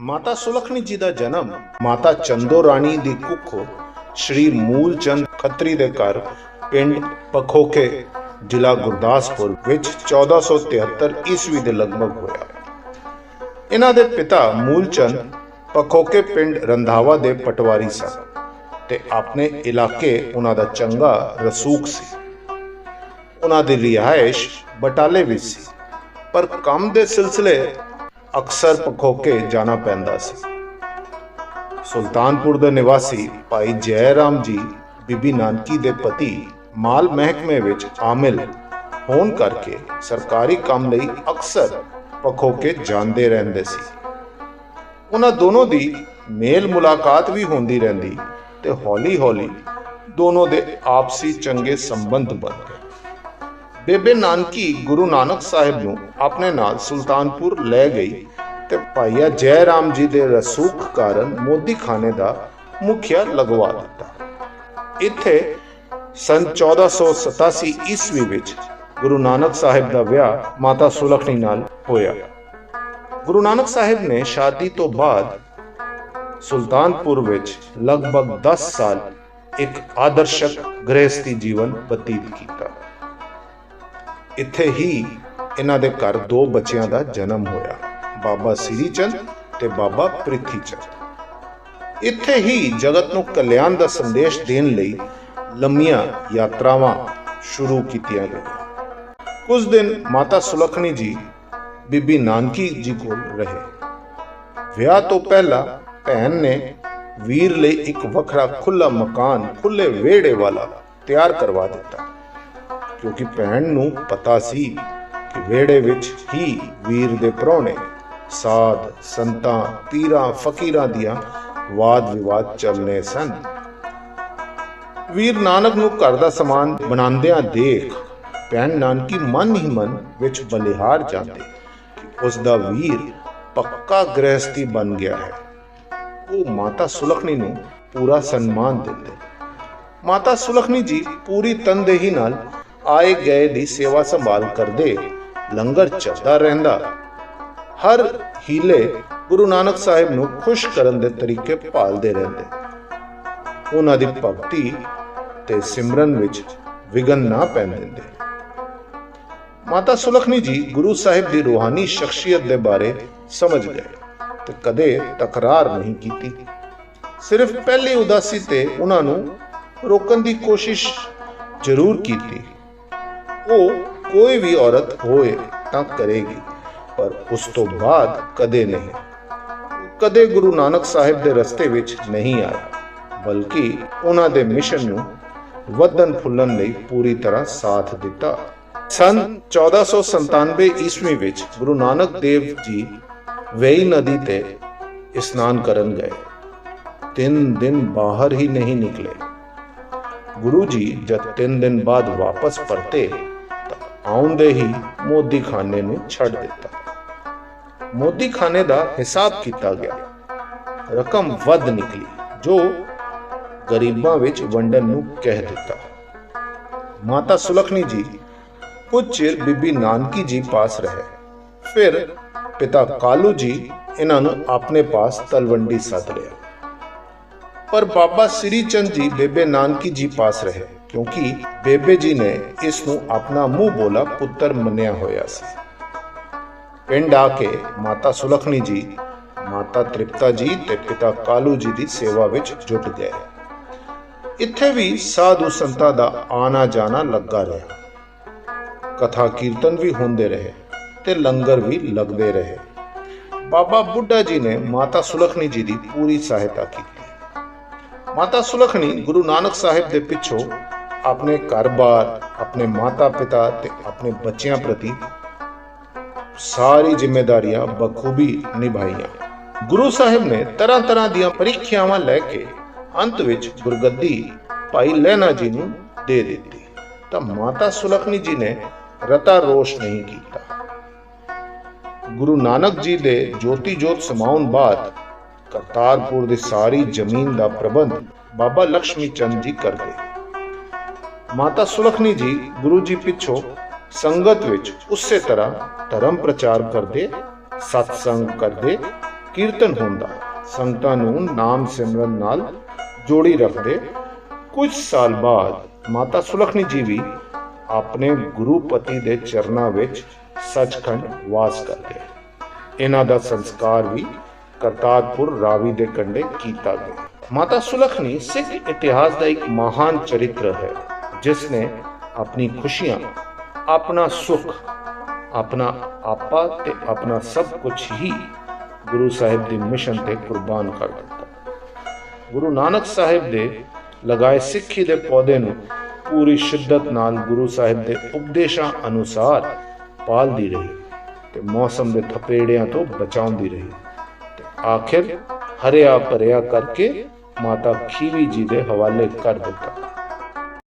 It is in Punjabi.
ਮਾਤਾ ਸੁਲਖਣੀ ਜੀ ਦਾ ਜਨਮ ਮਾਤਾ ਚੰਦੋ ਰਾਣੀ ਦੀ ਕੁੱਖੋਂ ਸ਼੍ਰੀ ਮੂਲ ਚੰਦ ਖੱਤਰੀ ਦੇ ਘਰ ਪਿੰਡ ਪਖੋਕੇ ਜ਼ਿਲ੍ਹਾ ਗੁਰਦਾਸਪੁਰ ਵਿੱਚ 1473 ਈਸਵੀ ਦੇ ਲਗਭਗ ਹੋਇਆ ਇਹਨਾਂ ਦੇ ਪਿਤਾ ਮੂਲ ਚੰਦ ਪਖੋਕੇ ਪਿੰਡ ਰੰਧਾਵਾ ਦੇ ਪਟਵਾਰੀ ਸਨ ਤੇ ਆਪਣੇ ਇਲਾਕੇ ਉਹਨਾਂ ਦਾ ਚੰਗਾ ਰਸੂਖ ਸੀ। ਉਹਨਾਂ ਦੀ ਰਿਹਾਇਸ਼ ਬਟਾਲੇ ਵਿੱਚ ਸੀ। ਪਰ ਕੰਮ ਦੇ ਸਿਲਸਿਲੇ ਅਕਸਰ ਪਖੋਕੇ ਜਾਣਾ ਪੈਂਦਾ ਸੀ। ਸੁਲਤਾਨਪੁਰ ਦੇ ਨਿਵਾਸੀ ਭਾਈ ਜੈ ਰਾਮ ਜੀ, ਬੀਬੀ ਨਾਨਕੀ ਦੇ ਪਤੀ ਮਾਲ ਮਹਿਕਮੇ ਵਿੱਚ ਆਮਿਲ ਹੋਣ ਕਰਕੇ ਸਰਕਾਰੀ ਕੰਮ ਲਈ ਅਕਸਰ ਪਖੋਕੇ ਜਾਂਦੇ ਰਹਿੰਦੇ ਸੀ। ਉਹਨਾਂ ਦੋਨੋਂ ਦੀ ਮੇਲ ਮੁਲਾਕਾਤ ਵੀ ਹੁੰਦੀ ਰਹਿੰਦੀ ਤੇ ਹੌਲੀ-ਹੌਲੀ ਦੋਨੋਂ ਦੇ ਆਪਸੀ ਚੰਗੇ ਸੰਬੰਧ ਬਣ ਗਏ। ਬੇਬੇ ਨਾਨਕੀ ਗੁਰੂ ਨਾਨਕ ਸਾਹਿਬ ਨੂੰ ਆਪਣੇ ਨਾਲ ਸੁਲਤਾਨਪੁਰ ਲੈ ਗਈ ਤੇ ਭਾਈਆ ਜੈ ਰਾਮ ਜੀ ਦੇ ਰਸੂਖ ਕਾਰਨ ਮੋਦੀ ਖਾਨੇ ਦਾ ਮੁਖੀਆ ਲਗਵਾ ਦਿੱਤਾ। ਇੱਥੇ ਸਨ 1487 ਈਸਵੀ ਵਿੱਚ ਗੁਰੂ ਨਾਨਕ ਸਾਹਿਬ ਦਾ ਵਿਆਹ ਮਾਤਾ ਸੁਲਖਣੀ ਨਾਲ ਹੋਇਆ। ਗੁਰੂ ਨਾਨਕ ਸਾਹਿਬ ਨੇ ਸ਼ਾਦੀ ਤੋਂ ਬਾਅਦ ਸੁਲਤਾਨਪੁਰ ਵਿੱਚ ਲਗਭਗ 10 ਸਾਲ ਇੱਕ ਆਦਰਸ਼ਕ ਗ੍ਰਹਿਸਥੀ ਜੀਵਨ ਬਤੀਤ ਕੀਤਾ। ਇੱਥੇ ਹੀ ਇਹਨਾਂ ਦੇ ਘਰ ਦੋ ਬੱਚਿਆਂ ਦਾ ਜਨਮ ਹੋਇਆ। ਬਾਬਾ ਸ੍ਰੀ ਚੰਦ ਤੇ ਬਾਬਾ ਪ੍ਰਿਥੀ ਚੰਦ ਇੱਥੇ ਹੀ ਜਗਤ ਨੂੰ ਕਲਿਆਣ ਦਾ ਸੰਦੇਸ਼ ਦੇਣ ਲਈ ਲੰਮੀਆਂ ਯਾਤਰਾਵਾਂ ਸ਼ੁਰੂ ਕੀਤੀਆਂ ਗਈਆਂ। ਕੁਝ ਦਿਨ ਮਾਤਾ ਸੁਲਖਣੀ ਜੀ, ਬੀਬੀ ਨਾਨਕੀ ਜੀ ਕੋਲ ਰਹੇ। ਵਿਆਹ ਤੋਂ ਪਹਿਲਾਂ ਭੈਣ ਨੇ ਵੀਰ ਲਈ ਇੱਕ ਵੱਖਰਾ ਖੁੱਲਾ ਮਕਾਨ ਖੁੱਲੇ ਵਿਹੜੇ ਵਾਲਾ ਤਿਆਰ ਕਰਵਾ ਦਿੱਤਾ। ਕਿਉਂਕਿ ਭੈਣ ਨੂੰ ਪਤਾ ਸੀ ਕਿ ਵਿਹੜੇ ਵਿੱਚ ਹੀ ਵੀਰ ਦੇ ਪ੍ਰਾਹੁਣੇ, ਸਾਧ, ਸੰਤਾਂ, ਪੀਰਾਂ, ਫਕੀਰਾਂ ਦੀਆਂ ਵਾਦ ਵਿਵਾਦ ਚੱਲਨੇ ਸਨ। ਵੀਰ ਨਾਨਕ ਨੂੰ ਘਰ ਦਾ ਸਮਾਨ ਬਣਾਉਂਦਿਆਂ ਦੇਖ ਭੈਣ ਨਾਨਕੀ ਮਨ ਹੀ ਮਨ ਵਿੱਚ ਬਲਿਹਾਰ ਜਾਂਦੇ। ਕਿ ਉਸ ਦਾ ਵੀਰ ਪੱਕਾ ਗ੍ਰਹਸਥੀ ਬਣ ਗਿਆ ਹੈ। ਉਹ ਮਾਤਾ ਸੁਲਖਣੀ ਨੂੰ ਪੂਰਾ ਸਨਮਾਨ ਦਿੰਦੇ। ਮਾਤਾ ਸੁਲਖਣੀ ਜੀ ਪੂਰੀ ਤਨਦੇਹੀ ਨਾਲ ਆਏ ਗਏ ਦੀ ਸੇਵਾ ਸੰਭਾਲ ਕਰਦੇ ਲੰਗਰ ਚੱਲਦਾ ਰਹਿੰਦਾ। ਹਰ ਹੀਲੇ ਗੁਰੂ ਨਾਨਕ ਸਾਹਿਬ ਨੂੰ ਖੁਸ਼ ਕਰਨ ਦੇ ਤਰੀਕੇ ਭਾਲਦੇ ਰਹਿੰਦੇ। ਉਹਨਾਂ ਦੀ ਭਗਤੀ ਤੇ ਸਿਮਰਨ ਵਿੱਚ ਵਿਗਨ ਨਾ ਪੈਣ ਦਿੰਦੇ। ਮਾਤਾ ਸੁਲਖਣੀ ਜੀ ਗੁਰੂ ਸਾਹਿਬ ਦੀ ਰੂਹਾਨੀ ਸ਼ਖਸੀਅਤ ਦੇ ਬਾਰੇ ਸਮਝ ਗਏ ਤੇ ਕਦੇ ਤਕਰਾਰ ਨਹੀਂ ਕੀਤੀ। ਸਿਰਫ ਪਹਿਲੀ ਉਦਾਸੀ ਤੇ ਉਹਨਾਂ ਨੂੰ ਰੋਕਣ ਦੀ ਕੋਸ਼ਿਸ਼ ਜ਼ਰੂਰ ਕੀਤੀ। ਉਹ ਕੋਈ ਵੀ ਔਰਤ ਹੋਏ ਤਾਂ ਕਰੇਗੀ ਪਰ ਉਸ ਤੋਂ ਬਾਅਦ ਕਦੇ ਨਹੀਂ ਕਦੇ ਗੁਰੂ ਨਾਨਕ ਸਾਹਿਬ ਦੇ ਰਸਤੇ ਵਿੱਚ ਨਹੀਂ ਆਇਆ ਬਲਕਿ ਉਹਨਾਂ ਦੇ ਮਿਸ਼ਨ ਨੂੰ ਵਧਣ ਫੁੱਲਣ ਲਈ ਪੂਰੀ ਤਰ੍ਹਾਂ ਸਾਥ ਦਿੱਤਾ ਸਨ 1497 ਈਸਵੀ ਵਿੱਚ ਗੁਰੂ ਨਾਨਕ ਦੇਵ ਜੀ ਵੇਈ ਨਦੀ ਤੇ ਇਸ਼ਨਾਨ ਕਰਨ ਗਏ ਤਿੰਨ ਦਿਨ ਬਾਹਰ ਹੀ ਨਹੀਂ ਨਿਕਲੇ ਗੁਰੂ ਜੀ ਜਦ ਤਿੰਨ ਦਿਨ ਬਾਅਦ ਵਾਪਸ ਪਰਤੇ ਆਉਂਦੇ ਹੀ ਮੋਦੀ ਖਾਨੇ ਨੂੰ ਛੱਡ ਦਿੱਤਾ। ਮੋਦੀ ਖਾਨੇ ਦਾ ਹਿਸਾਬ ਕੀਤਾ ਗਿਆ। ਰਕਮ ਵੱਧ ਨਿਕਲੀ, ਜੋ ਗਰੀਬਾਂ ਵਿੱਚ ਵੰਡਣ ਨੂੰ ਕਹਿ ਦਿੱਤਾ। ਮਾਤਾ ਸੁਲਖਣੀ ਜੀ, ਕੁਝ ਚਿਰ ਬੀਬੀ ਨਾਨਕੀ ਜੀ ਪਾਸ ਰਹੇ। ਫਿਰ ਪਿਤਾ ਕਾਲੂ ਜੀ ਇਹਨਾਂ ਨੂੰ ਆਪਣੇ ਪਾਸ ਤਲਵੰਡੀ ਸੱਦ ਲਿਆ। ਪਰ ਬਾਬਾ ਸ੍ਰੀ ਚੰਦ ਜੀ ਬੇਬੇ ਨਾਨਕੀ ਜੀ ਪਾਸ ਰਹੇ, ਕਿਉਂਕਿ ਬੇਬੇ ਜੀ ਨੇ ਇਸ ਨੂੰ ਆਪਣਾ ਮੂੰਹ ਬੋਲਾ ਪੁੱਤਰ ਮੰਨਿਆ ਹੋਇਆ ਸੀ। ਪਿੰਡ ਆ ਕੇ ਮਾਤਾ ਸੁਲਖਣੀ ਜੀ, ਮਾਤਾ ਤ੍ਰਿਪਤਾ ਜੀ ਤੇ ਪਿਤਾ ਕਾਲੂ ਜੀ ਦੀ ਸੇਵਾ ਵਿੱਚ ਜੁਟ ਗਏ। ਇੱਥੇ ਵੀ ਸਾਧੂ ਸੰਤਾਂ ਦਾ ਆਣਾ ਜਾਣਾ ਲੱਗਾ ਰਿਹਾ। ਕਥਾ ਕੀਰਤਨ ਵੀ ਹੁੰਦੇ ਰਹੇ ਤੇ ਲੰਗਰ ਵੀ ਲੱਗਦੇ ਰਹੇ। ਬਾਬਾ ਬੁੱਢਾ ਜੀ ਨੇ ਮਾਤਾ ਸੁਲਖਣੀ ਜੀ ਦੀ ਪੂਰੀ ਸਹਾਇਤਾ ਕੀਤੀ। ਮਾਤਾ ਸੁਲਖਣੀ ਗੁਰੂ ਨਾਨਕ ਸਾਹਿਬ ਦੇ ਪਿੱਛੋਂ ਆਪਣੇ ਘਰ-ਬਾਰ, ਆਪਣੇ ਮਾਤਾ-ਪਿਤਾ ਤੇ ਆਪਣੇ ਬੱਚਿਆਂ ਪ੍ਰਤੀ ਸਾਰੀ ਜ਼ਿੰਮੇਵਾਰੀਆਂ ਬਖੂਬੀ ਨਿਭਾਈਆਂ। ਗੁਰੂ ਸਾਹਿਬ ਨੇ ਤਰ੍ਹਾਂ-ਤਰ੍ਹਾਂ ਦੀਆਂ ਪ੍ਰੀਖਿਆਵਾਂ ਲੈ ਕੇ ਅੰਤ ਵਿੱਚ ਗੁਰਗੱਦੀ ਭਾਈ ਲਹਿਣਾ ਜੀ ਨੂੰ ਦੇ ਦਿੱਤੀ। ਤਾਂ ਮਾਤਾ ਸੁਲਖਣੀ ਜੀ ਨੇ ਰਤਾ ਰੋਸ਼ ਨਹੀਂ ਕੀਤਾ। ਗੁਰੂ ਨਾਨਕ ਜੀ ਦੇ ਜੋਤੀ ਜੋਤ ਸਮਾਉਣ ਬਾਅਦ ਕਰਤਾਰਪੁਰ ਦੀ ਸਾਰੀ ਜ਼ਮੀਨ ਦਾ ਪ੍ਰਬੰਧ ਬਾਬਾ ਲక్ష్ਮੀ ਚੰਦ ਜੀ ਕਰਦੇ ਮਾਤਾ ਸੁਲਖਣੀ ਜੀ ਗੁਰੂ ਜੀ ਪਿੱਛੋਂ ਸੰਗਤ ਵਿੱਚ ਉਸੇ ਤਰ੍ਹਾਂ ਧਰਮ ਪ੍ਰਚਾਰ ਕਰਦੇ, ਸਤਸੰਗ ਕਰਦੇ, ਕੀਰਤਨ ਹੁੰਦਾ। ਸੰਗਤਾਂ ਨੂੰ ਨਾਮ ਸਿਮਰਨ ਨਾਲ ਜੋੜੀ ਰੱਖਦੇ। ਕੁਝ ਸਾਲ ਬਾਅਦ ਮਾਤਾ ਸੁਲਖਣੀ ਜੀ ਵੀ ਆਪਣੇ ਗੁਰੂ ਪਤੀ ਦੇ ਚਰਨਾਂ ਵਿੱਚ ਸੱਚਖੰਡ ਵਾਸ ਕਰਦੇ ਗਏ ਇਹਨਾਂ ਦਾ ਸੰਸਕਾਰ ਵੀ ਕਰਤਾਰਪੁਰ ਰਾਵੀ ਦੇ ਕੰਢੇ ਕੀਤਾ ਗਿਆ। ਮਾਤਾ ਸੁਲਖਣੀ ਸਿੱਖ ਇਤਿਹਾਸ ਦਾ ਇੱਕ ਮਹਾਨ ਚਰਿੱਤਰ ਹੈ ਜਿਸ ਨੇ ਆਪਣੀ ਖੁਸ਼ੀਆਂ, ਆਪਣਾ ਸੁੱਖ, ਆਪਣਾ ਆਪਾ ਤੇ ਆਪਣਾ ਸਭ ਕੁਝ ਹੀ ਗੁਰੂ ਸਾਹਿਬ ਦੇ ਮਿਸ਼ਨ ਤੇ ਕੁਰਬਾਨ ਕਰ ਦਿੱਤਾ। ਗੁਰੂ ਨਾਨਕ ਸਾਹਿਬ ਦੇ ਲਗਾਏ ਸਿੱਖੀ ਦੇ ਪੌਦੇ ਨੂੰ ਪੂਰੀ ਸ਼ਿੱਦਤ ਨਾਲ ਗੁਰੂ ਸਾਹਿਬ ਦੇ ਉਪਦੇਸ਼ਾਂ ਅਨੁਸਾਰ ਪਾਲਦੀ ਰਹੀ ਤੇ ਮੌਸਮ ਦੇ ਥਪੇੜਿਆਂ ਤੋਂ ਬਚਾਉਂਦੀ ਰਹੀ। ਆਖਿਰ ਹਰਿਆ ਭਰਿਆ ਕਰਕੇ ਮਾਤਾ ਖੀਵੀ ਜੀ ਦੇ ਹਵਾਲੇ ਕਰ ਦਿੱਤਾ।